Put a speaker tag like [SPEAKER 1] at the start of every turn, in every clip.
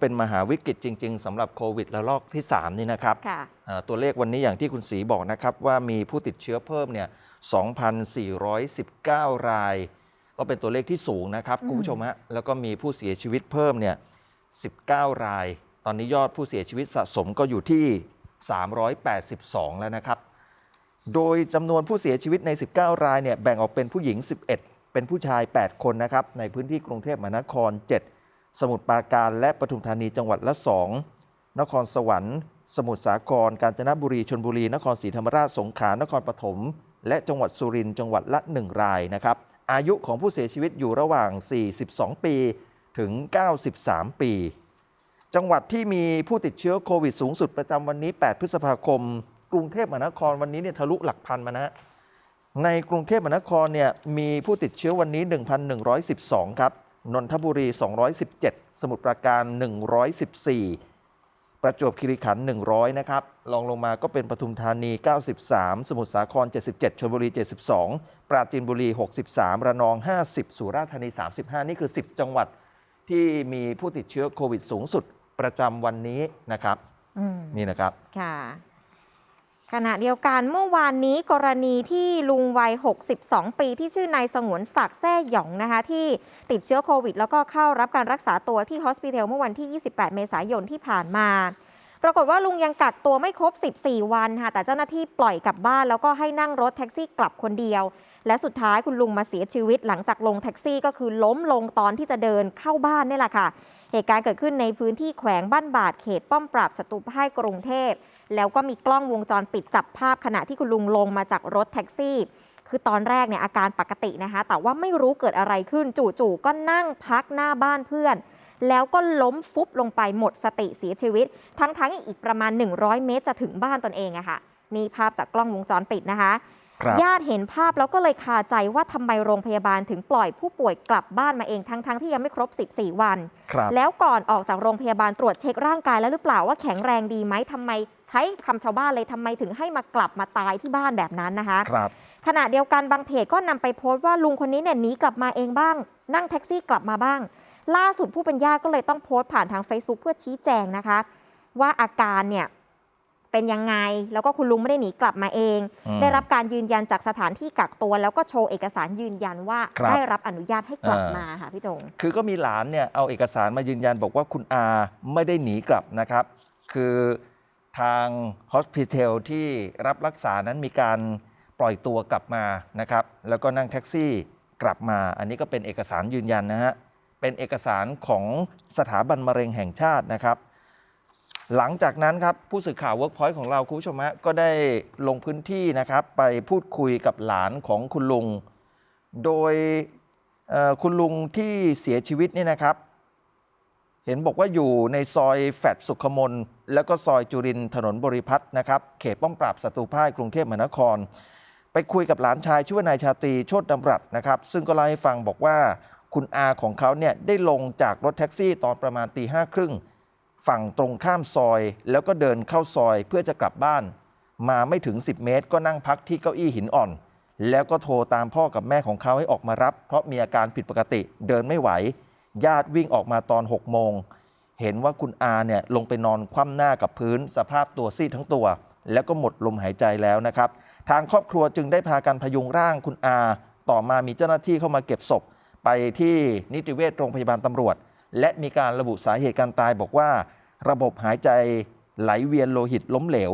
[SPEAKER 1] เป็นมหาวิกฤตจริง ๆสำหรับโควิดระลอกที่ 3 นี่นะครับ
[SPEAKER 2] ค่ะ
[SPEAKER 1] อ่าตัวเลขวันนี้อย่างที่คุณศรีบอกนะครับ ว่ามีผู้ติดเชื้อเพิ่มเนี่ย2,419 ราย ก็เป็นตัวเลขที่สูงนะครับ
[SPEAKER 2] อืม
[SPEAKER 1] คุณผู้ชมฮะแล้วก็มีผู้เสียชีวิตเพิ่มเนี่ย19 ราย ตอนนี้ยอดผู้เสียชีวิตสะสมก็อยู่ที่ 382 แล้วนะครับ โดยจำนวนผู้เสียชีวิตใน 19 รายเนี่ยแบ่งออกเป็นผู้หญิง 11 เป็นผู้ชาย 8 คนนะครับ ในพื้นที่กรุงเทพมหานคร 7 สมุทรปราการและปทุมธานีจังหวัดละ 2 นครสวรรค์ สมุทรสาคร กาญจนบุรีชนบุรี นครศรีธรรมราชสงขลานครปฐมและจังหวัดสุรินทร์จังหวัดละ 1 รายนะครับอายุของผู้เสียชีวิตอยู่ระหว่าง 42 ปีถึง 93 ปี จังหวัดที่มีผู้ติดเชื้อโควิดสูงสุดประจำวันนี้ 8 พฤษภาคม กรุงเทพมหานครวันนี้เนี่ยทะลุหลักพันมานะในกรุงเทพมหานครเนี่ยมีผู้ติดเชื้อวันนี้ 1,112 ครับ นนทบุรี 217 สมุทรปราการ 114 ประจวบคีรีขันธ์100 นะครับลองลงมาก็เป็นปทุมธานี 93 สมุทรสาคร 77ชลบุรี 72 ปราจีนบุรี 63 ระนอง 50 สุราษฎร์ธานี 35 นี่คือ 10 จังหวัดที่มีผู้ติดเชื้อโควิดสูงสุดประจำวันนี้นะครับ
[SPEAKER 2] อืม
[SPEAKER 1] นี่นะครับ
[SPEAKER 2] ค่ะ ขณะเดียวกันเมื่อวานนี้กรณีที่ลุงวัย 62 ปีที่ชื่อนายสงวนศักดิ์แซ่หยองนะคะ ที่ติดเชื้อโควิด แล้วก็เข้ารับการรักษาตัวที่ฮอสพิทอลเมื่อวันที่ 28 เมษายนที่ผ่านมา ปรากฏว่าลุงยังกักตัวไม่ครบ 14 วันค่ะ แต่เจ้าหน้าที่ปล่อยกลับบ้าน แล้วก็ให้นั่งรถแท็กซี่กลับคนเดียว และสุดท้ายคุณลุงมาเสียชีวิตหลังจากลงแท็กซี่ก็คือล้มลงตอนที่จะเดินเข้าบ้านนี่แหละค่ะ เหตุการณ์เกิดขึ้นในพื้นที่แขวงบ้านบาดเขตป้อมปราบศัตรูพ่ายกรุงเทพ แล้วก็มีกล้องวงจรปิดจับภาพขณะที่คุณลุงลงมาจากรถแท็กซี่ คือตอนแรกเนี่ยอาการปกตินะคะ แต่ว่าไม่รู้เกิดอะไรขึ้นจู่ๆก็นั่งพักหน้าบ้านเพื่อน แล้วก็ล้มฟุบลงไปหมดสติเสียชีวิต ทั้งๆอีกประมาณ 100 เมตรจะถึงบ้านตนเองอะค่ะนี่ภาพจากกล้องวงจรปิดนะคะ ญาติเห็นภาพแล้วก็เลยคาใจว่าทำไมโรงพยาบาลถึงปล่อยผู้ป่วยกลับบ้านมาเองทั้งๆที่ยังไม่ครบ 14 วัน
[SPEAKER 1] ครับ
[SPEAKER 2] แล้วก่อนออกจากโรงพยาบาลตรวจเช็คร่างกายแล้วหรือเปล่าว่าแข็งแรงดีไหมทำไม ใช้คำชาวบ้านเลยทำไมถึงให้มากลับมาตายที่บ้านแบบนั้นนะคะ
[SPEAKER 1] ครับ
[SPEAKER 2] ขณะเดียวกันบางเพจก็นำไปโพสต์ว่าลุงคนนี้เนี่ยหนีกลับมาเองบ้าง นั่งแท็กซี่กลับมาบ้าง ล่าสุดผู้เป็นญาติก็เลยต้องโพสต์ผ่านทาง Facebook เพื่อชี้แจงนะคะ ว่าอาการเนี่ย เป็นยังไง แล้วก็คุณลุงไม่ได้หนีกลับมาเอง
[SPEAKER 1] อืม
[SPEAKER 2] ได้รับการยืนยันจากสถานที่กักตัว แล้วก็โชว์เอกสารยืนยันว่า
[SPEAKER 1] ครับ
[SPEAKER 2] ได้รับอนุญาตให้กลับ
[SPEAKER 1] อ่าม
[SPEAKER 2] มาค่ะพี่จง
[SPEAKER 1] คือก็มีหลานเนี่ยเอาเอกสารมายืนยันบอกว่าคุณอาไม่ได้หนีกลับนะครับ คือทางฮอสพิทอลที่รับรักษานั้นมีการปล่อยตัวกลับมานะครับ แล้วก็นั่งแท็กซี่กลับมา อันนี้ก็เป็นเอกสารยืนยันนะฮะเป็นเอกสารของสถาบันมะเร็งแห่งชาตินะครับ หลังจากนั้นครับผู้สื่อข่าว Workpoint ของเราคุณผู้ชมฮะก็ได้ลงพื้นที่นะครับ ไปพูดคุยกับหลานของคุณลุง โดยคุณลุงที่เสียชีวิตเนี่ยนะครับ เห็นบอกว่าอยู่ในซอยแฟดสุขมน แล้วก็ซอยจุรินถนนบริพัตรนะครับเขตป้อมปราบศัตรูพ่ายกรุงเทพมหานคร ไปคุยกับหลานชายชื่อว่านายชาตรีโชตดำรัตนะครับ ซึ่งก็เล่าให้ฟังบอกว่าคุณอาของเขาเนี่ยได้ลงจากรถแท็กซี่ตอนประมาณตีห้าครึ่ง ฝั่งตรงข้ามซอย แล้วก็เดินเข้าซอยเพื่อจะกลับบ้าน มาไม่ถึง 10 เมตร ก็นั่งพักที่เก้าอี้หินอ่อน แล้วก็โทรตามพ่อกับแม่ของเขาให้ออกมารับ เพราะมีอาการผิดปกติเดินไม่ไหว ญาติวิ่งออกมาตอน 6 โมง เห็นว่าคุณอาเนี่ยลงไปนอนคว่ำหน้ากับพื้น สภาพตัวซีดทั้งตัว แล้วก็หมดลมหายใจแล้วนะครับ ทางครอบครัวจึงได้พากันพยุงร่างคุณอา ต่อมามีเจ้าหน้าที่เข้ามาเก็บศพ ไปที่นิติเวชโรงพยาบาลตำรวจ และมีการระบุสาเหตุการตายบอกว่า ระบบหายใจไหลเวียนโลหิตล้มเหลว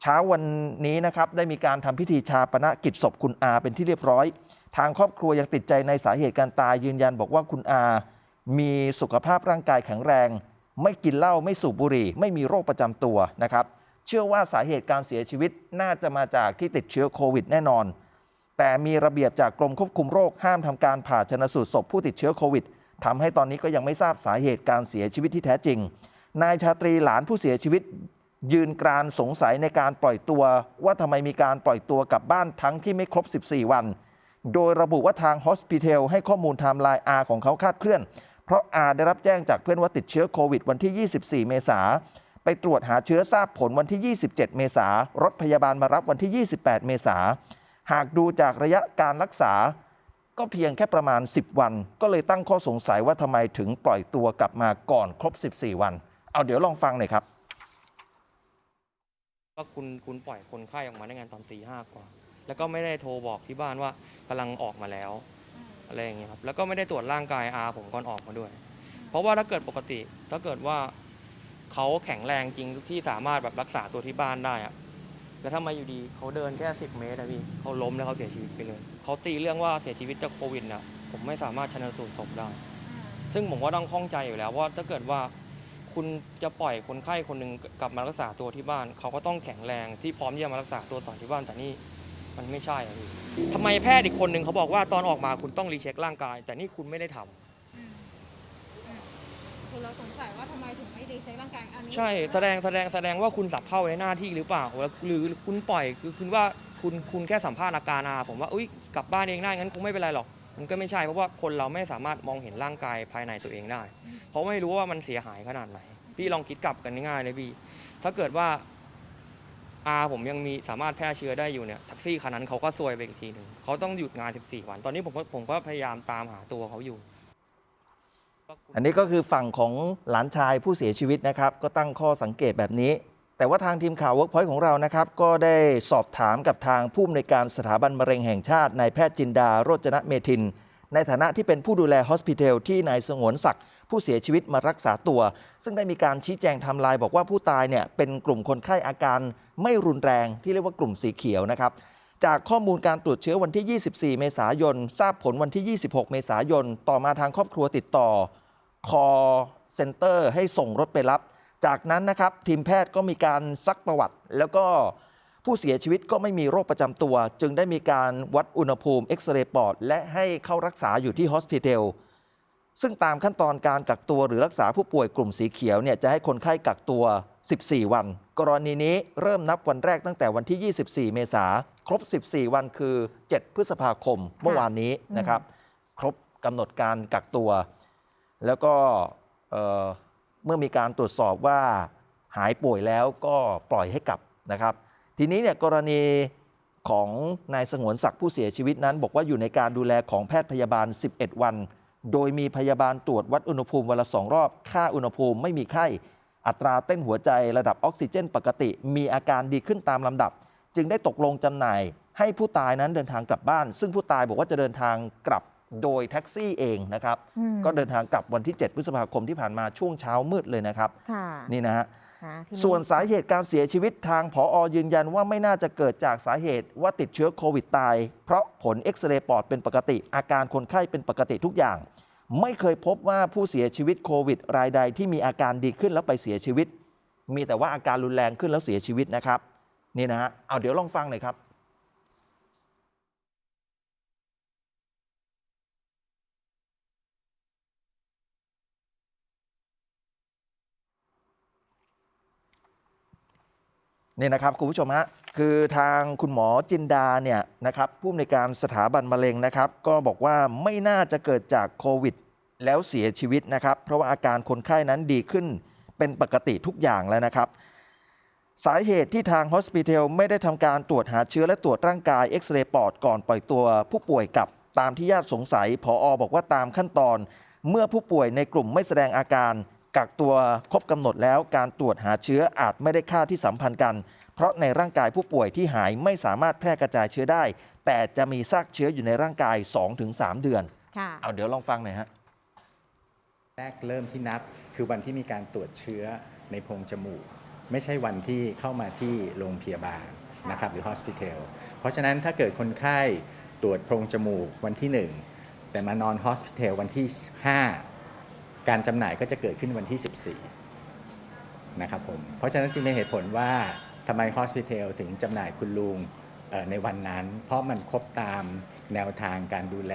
[SPEAKER 1] เช้าวันนี้นะครับได้มีการทำพิธีชาปนกิจศพคุณอาเป็นที่เรียบร้อย ทางครอบครัวยังติดใจในสาเหตุการตายยืนยันบอกว่าคุณอา มีสุขภาพร่างกายแข็งแรง ไม่กินเหล้าไม่สูบบุหรี่ ไม่มีโรคประจำตัวนะครับเชื่อว่าสาเหตุการเสียชีวิตน่าจะมาจากที่ติดเชื้อโควิดแน่นอน แต่มีระเบียบจากกรมควบคุมโรคห้ามทำการผ่าชนสูตรศพผู้ติดเชื้อโควิด ทำให้ตอนนี้ก็ยังไม่ทราบสาเหตุการเสียชีวิตที่แท้จริง นายชาตรีหลานผู้เสียชีวิต ยืนกรานสงสัยในการปล่อยตัว ว่าทำไมมีการปล่อยตัวกลับบ้านทั้งที่ไม่ครบ 14 วัน โดยระบุว่าทางฮอสพิทลให้ข้อมูลไทม์ไลน์อาของเขาคาดเคลื่อน เพราะอาได้รับแจ้งจากเพื่อนว่าติดเชื้อโควิดวันที่ 24 เมษาไปตรวจหาเชื้อทราบผลวันที่ 27 เมษารถพยาบาลมารับวันที่ 28 เมษาหากดูจากระยะการรักษา ก็เพียงแค่ประมาณ 10 วัน ก็เลยตั้งข้อสงสัยว่าทำไมถึงปล่อยตัวกลับมาก่อนครบ 14 วัน เอาเดี๋ยวลองฟังหน่อยครับ
[SPEAKER 3] ว่าคุณคุณปล่อยคนไข้ออกมาได้ไงตอนตีห้ากว่า แล้วก็ไม่ได้โทรบอกที่บ้านว่ากำลังออกมาแล้วอะไรอย่างเงี้ยครับแล้วก็ไม่ได้ตรวจร่างกายอาผมก่อนออกมาด้วย เพราะว่าถ้าเกิดปกติถ้าเกิดว่าเขาแข็งแรงจริงที่สามารถแบบรักษาตัวที่บ้านได้อะ แล้วทำไมอยู่ดีเขาเดินแค่ 10 เมตรอะพี่เขาล้มแล้วเขาเสียชีวิตไปเลยเขาตีเรื่องว่าเสียชีวิตจากโควิดน่ะผมไม่สามารถชันสูตรศพได้ ซึ่งผมก็ต้องข้องใจอยู่แล้วว่าถ้าเกิดว่าคุณจะปล่อยคนไข้คนหนึ่งกลับมารักษาตัวที่บ้าน เขาก็ต้องแข็งแรงที่พร้อมที่จะมารักษาตัวต่อที่บ้านแต่นี่มันไม่ใช่อะพี่ทำไมแพทย์อีกคนหนึ่งเขาบอกว่าตอนออกมาคุณต้องรีเช็คร่างกาย แต่นี่คุณไม่ได้ทำ
[SPEAKER 4] อืมอืม คือเราสงสัยว่าทำไมถึงไม่ได้ใช้ร่างกายอันนี้
[SPEAKER 3] ใช่แสดงแสดงแสดงว่าคุณสับเข้าในหน้าที่หรือเปล่า หรือคุณปล่อยคือคุณว่าคุณคุณแค่สัมภาษณ์อาการอาผมว่าอุ้ยกลับบ้านเองได้งั้นคงไม่เป็นไรหรอก มันก็ไม่ใช่เพราะว่าคนเราไม่สามารถมองเห็นร่างกายภายในตัวเองได้ เพราะไม่รู้ว่ามันเสียหายขนาดไหน พี่ลองคิดกลับกันง่ายๆเลยพี่ถ้าเกิดว่าอาผมยังมีสามารถแพร่เชื้อได้อยู่เนี่ยแท็กซี่คันนั้นเขาก็ซวยไปอีกทีหนึ่งเขาต้องหยุดงาน 14 วัน ตอนนี้ผมก็ผมก็พยายามตามหาตัวเขาอยู่
[SPEAKER 1] อันนี้ก็คือฝั่งของหลานชายผู้เสียชีวิตนะครับ ก็ตั้งข้อสังเกตแบบนี้ แต่ว่าทางทีมข่าว Workpoint ของเรานะครับ ก็ได้สอบถามกับทางผู้อำนวยการสถาบันมะเร็งแห่งชาตินายแพทย์จินดาโรจนะเมทิน ในฐานะที่เป็นผู้ดูแลฮอสพิทอลที่นายสงวนศักดิ์ผู้เสียชีวิตมารักษาตัว ซึ่งได้มีการชี้แจงทม์ไลน์บอกว่าผู้ตายเนี่ยเป็นกลุ่มคนไข้อาการไม่รุนแรงที่เรียกว่ากลุ่มสีเขียวนะครับ จากข้อมูลการตรวจเชื้อวันที่ 24 เมษายน ทราบผลวันที่ 26 เมษายน ต่อมาทางครอบครัวติดต่อ คอเซ็นเตอร์ให้ส่งรถไปรับ จากนั้นนะครับ ทีมแพทย์ก็มีการซักประวัติ แล้วก็ผู้เสียชีวิตก็ไม่มีโรคประจำตัว จึงได้มีการวัดอุณหภูมิเอ็กซเรย์ปอด และให้เข้ารักษาอยู่ที่ฮอสพิทอลซึ่งตามขั้นตอนการกักตัวหรือรักษาผู้ป่วยกลุ่มสีเขียวเนี่ยจะให้คนไข้กักตัว 14 วัน กรณีนี้เริ่มนับวันแรกตั้งแต่วันที่ 24 เมษา ครบ 14 วันคือ 7 พฤษภาคมเมื่อวานนี้นะครับ ครบกำหนดการกักตัว แล้วก็เอ่อเมื่อมีการตรวจสอบว่าหายป่วยแล้วก็ปล่อยให้กลับนะครับ ทีนี้เนี่ยกรณีของนายสงวนศักดิ์ผู้เสียชีวิตนั้น บอกว่าอยู่ในการดูแลของแพทย์พยาบาล 11 วัน โดยมีพยาบาลตรวจวัดอุณหภูมิวันละสองรอบ ค่าอุณหภูมิไม่มีไข้ อัตราเต้นหัวใจระดับออกซิเจนปกติ มีอาการดีขึ้นตามลำดับ จึงได้ตกลงจำหน่าย ให้ผู้ตายนั้นเดินทางกลับบ้าน ซึ่งผู้ตายบอกว่าจะเดินทางกลับโดยแท็กซี่เองนะครับ
[SPEAKER 2] อืม
[SPEAKER 1] ก็เดินทางกลับวันที่ 7 พฤษภาคมที่ผ่านมาช่วงเช้ามืดเลยนะครับ
[SPEAKER 2] ค่ะ
[SPEAKER 1] นี่นะฮะ
[SPEAKER 2] ค่ะที
[SPEAKER 1] ส่วนสาเหตุการเสียชีวิตทางผออยืนยันว่าไม่น่าจะเกิดจากสาเหตุว่าติดเชื้อโควิดตาย เพราะผลเอ็กซเรย์ปอดเป็นปกติ อาการคนไข้เป็นปกติทุกอย่าง ไม่เคยพบว่าผู้เสียชีวิตโควิด รายใดที่มีอาการดีขึ้นแล้วไปเสียชีวิต มีแต่ว่าอาการรุนแรงขึ้นแล้วเสียชีวิตนะครับ นี่นะฮะเอาเดี๋ยวลองฟังหน่อยครับนี่นะครับคุณผู้ชมฮะคือทางคุณหมอจินดาเนี่ยนะครับผู้อำนวยการสถาบันมะเร็งนะครับ ก็บอกว่าไม่น่าจะเกิดจากโควิด แล้วเสียชีวิตนะครับ เพราะว่าอาการคนไข้นั้นดีขึ้นเป็นปกติทุกอย่างแล้วนะครับ สาเหตุที่ทางฮอสพิทอลไม่ได้ทำการตรวจหาเชื้อและตรวจร่างกายเอ็กซเรย์ปอดก่อนปล่อยตัวผู้ป่วยกลับตามที่ญาติสงสัยผออบอกว่าตามขั้นตอน เมื่อผู้ป่วยในกลุ่มไม่แสดงอาการ กักตัวครบกำหนดแล้วการตรวจหาเชื้ออาจไม่ได้ค่าที่สัมพันธ์กัน เพราะในร่างกายผู้ป่วยที่หายไม่สามารถแพร่กระจายเชื้อได้ แต่จะมีซากเชื้ออยู่ในร่างกาย 2-3 เดือน
[SPEAKER 2] ค่ะ
[SPEAKER 1] เอาเดี๋ยวลองฟังหน่อยฮะ
[SPEAKER 5] แรกเริ่มที่นับคือวันที่มีการตรวจเชื้อในโพรงจมูก ไม่ใช่วันที่เข้ามาที่โรงพยาบาลนะครับหรือ hospital เพราะฉะนั้นถ้าเกิดคนไข้ตรวจโพรงจมูกวันที่ 1 แต่มานอน hospital วันที่ 5 การจำหน่ายก็จะเกิดขึ้นวันที่ 14 นะครับผม เพราะฉะนั้นจึงเป็นเหตุผลว่าทำไม hospital ถึงจำหน่ายคุณลุงเอ่อในวันนั้น เพราะมันครบตามแนวทางการดูแล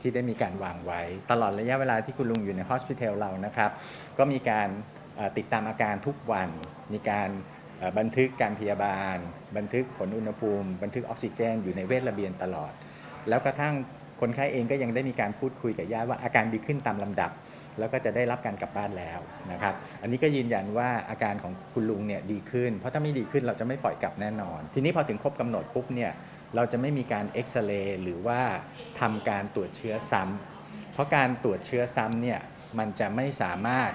[SPEAKER 5] ที่ได้มีการวางไว้ ตลอดระยะเวลาที่คุณลุงอยู่ใน hospital เรานะครับ ก็มีการเอ่อ ติดตามอาการทุกวัน มีการบันทึกการพยาบาล บันทึกผลอุณหภูมิ บันทึกออกซิเจน อยู่ในเวชระเบียนตลอด แล้วกระทั่งคนไข้เองก็ยังได้มีการพูดคุยกับญาติว่าอาการดีขึ้นตามลำดับ แล้วก็จะได้รับการกลับบ้านแล้วนะครับ อันนี้ก็ยืนยันว่าอาการของคุณลุงเนี่ยดีขึ้น เพราะถ้าไม่ดีขึ้นเราจะไม่ปล่อยกลับแน่นอน ทีนี้พอถึงครบกำหนดปุ๊บเนี่ยเราจะไม่มีการเอ็กซเรย์หรือว่าทำการตรวจเชื้อซ้ำเพราะการตรวจเชื้อซ้ำเนี่ยมันจะไม่สามารถ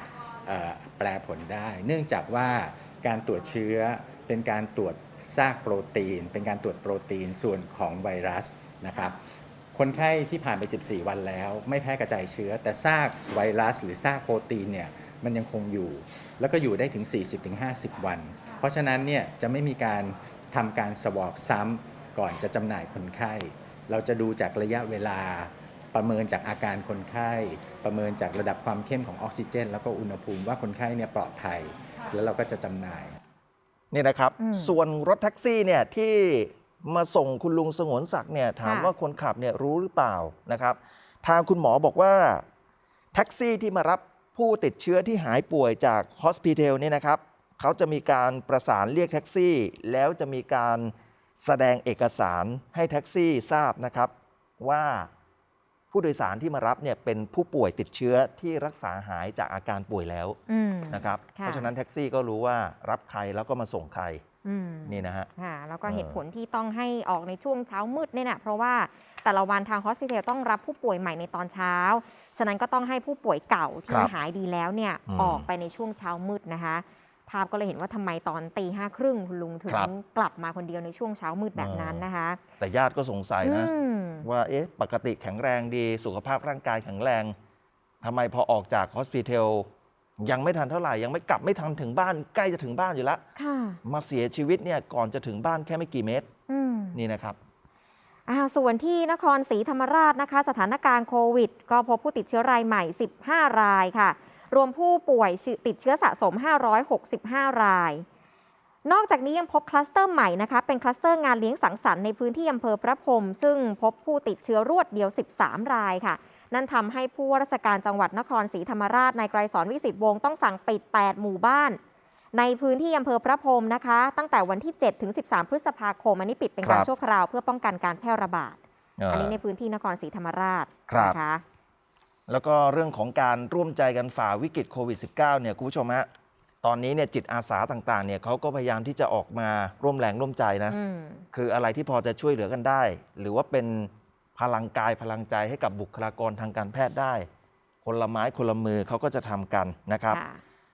[SPEAKER 5] แปลผลได้ เนื่องจากว่าการตรวจเชื้อเป็นการตรวจซากโปรตีน เป็นการตรวจโปรตีนส่วนของไวรัสนะครับคนไข้ที่ผ่านไป 14 วันแล้ว ไม่แพร่กระจายเชื้อ แต่ซากไวรัส หรือซากโปรตีนเนี่ยมันยังคงอยู่ แล้วก็อยู่ได้ถึง 40-50 วัน เพราะฉะนั้นเนี่ยจะไม่มีการทำการสวอปซ้ำก่อนจะจำหน่ายคนไข้ เราจะดูจากระยะเวลา ประเมินจากอาการคนไข้ ประเมินจากระดับความเข้มของออกซิเจน แล้วก็อุณหภูมิว่าคนไข้เนี่ยปลอดภัย แล้วเราก็จะจำหน่าย
[SPEAKER 1] นี่นะครับ
[SPEAKER 2] อืม
[SPEAKER 1] ส่วนรถแท็กซี่เนี่ยที่มาส่งคุณลุงสงวนศักดิ์เนี่ยถาม
[SPEAKER 2] ค่ะ
[SPEAKER 1] ว่าคนขับเนี่ยรู้หรือเปล่านะครับ ทางคุณหมอบอกว่า แท็กซี่ที่มารับผู้ติดเชื้อที่หายป่วยจากฮอสพิทอลเนี่ยนะครับเขาจะมีการประสานเรียกแท็กซี่ แล้วจะมีการแสดงเอกสารให้แท็กซี่ทราบนะครับ ว่า ผู้โดยสารที่มารับเนี่ยเป็นผู้ป่วยติดเชื้อที่รักษาหายจากอาการป่วยแล้ว
[SPEAKER 2] อืม
[SPEAKER 1] นะครับ
[SPEAKER 2] ค่ะ
[SPEAKER 1] เพราะฉะนั้นแท็กซี่ก็รู้ว่ารับใครแล้วก็มาส่งใคร
[SPEAKER 2] อืม
[SPEAKER 1] นี่นะฮะ
[SPEAKER 2] ค่ะแล้วก็
[SPEAKER 1] เออ
[SPEAKER 2] เหตุผลที่ต้องให้ออกในช่วงเช้ามืดเนี่ยนะเพราะว่าแต่ละวันทางฮอสพิทอลต้องรับผู้ป่วยใหม่ในตอนเช้า ฉะนั้นก็ต้องให้ผู้ป่วยเก่าที่
[SPEAKER 1] ครับ
[SPEAKER 2] หายดีแล้วเนี่ย
[SPEAKER 1] อืม
[SPEAKER 2] ออกไปในช่วงเช้ามืดนะคะ ภาพก็เลยเห็นว่าทำไมตอนตีห้าครึ่งคุณลุงถึง
[SPEAKER 1] ครับ
[SPEAKER 2] กลับมาคนเดียวในช่วงเช้ามืดแบบนั้นนะคะ
[SPEAKER 1] แต่ญาติก็สงสัยนะ
[SPEAKER 2] อืม
[SPEAKER 1] ว่าเอ๊ะปกติแข็งแรงดีสุขภาพร่างกายแข็งแรงทำไมพอออกจากฮอสพิทอลยังไม่ทันเท่าไหร่ ยังไม่กลับไม่ทันถึงบ้านใกล้จะถึงบ้านอยู่แล้ว
[SPEAKER 2] ค่ะ
[SPEAKER 1] มาเสียชีวิตเนี่ยก่อนจะถึงบ้านแค่ไม่กี่เมตร
[SPEAKER 2] อืม
[SPEAKER 1] นี่นะครับ
[SPEAKER 2] อ้าวส่วนที่นครศรีธรรมราชนะคะ สถานการณ์โควิด ก็พบผู้ติดเชื้อรายใหม่ 15 รายค่ะ รวมผู้ป่วยติดเชื้อสะสม 565 ราย นอกจากนี้ยังพบคลัสเตอร์ใหม่นะคะเป็นคลัสเตอร์งานเลี้ยงสังสรรค์ในพื้นที่อำเภอพระพรหมซึ่งพบผู้ติดเชื้อรวดเดียว 13 รายค่ะ นั่นทำให้ผู้ว่าราชการจังหวัดนครศรีธรรมราชนายไกรสอนวิสิตวงศ์ต้องสั่งปิด 8 หมู่บ้าน ในพื้นที่อำเภอพระพรหมนะคะ ตั้งแต่วันที่ 7 ถึง 13 พฤษภาคมอันนี้ปิดเป็นการ
[SPEAKER 1] ครับ
[SPEAKER 2] ชั่วคราวเพื่อป้องกันการแพร่ระบาด
[SPEAKER 1] เอ่อ
[SPEAKER 2] อันนี้ในพื้นที่นครศรีธรรมราช
[SPEAKER 1] ครับ
[SPEAKER 2] นะคะ
[SPEAKER 1] แล้วก็เรื่องของการร่วมใจกันฝ่าวิกฤตโควิด -19 เนี่ยคุณผู้ชมฮะ ตอนนี้เนี่ยจิตอาสาต่างๆเนี่ยเขาก็พยายามที่จะออกมาร่วมแรงร่วมใจนะ
[SPEAKER 2] อืม
[SPEAKER 1] คืออะไรที่พอจะช่วยเหลือกันได้ หรือว่าเป็นพลังกายพลังใจให้กับบุคลากรทางการแพทย์ได้ คนละไม้คนละมือเขาก็จะทำกันนะครับ
[SPEAKER 2] ค่ะ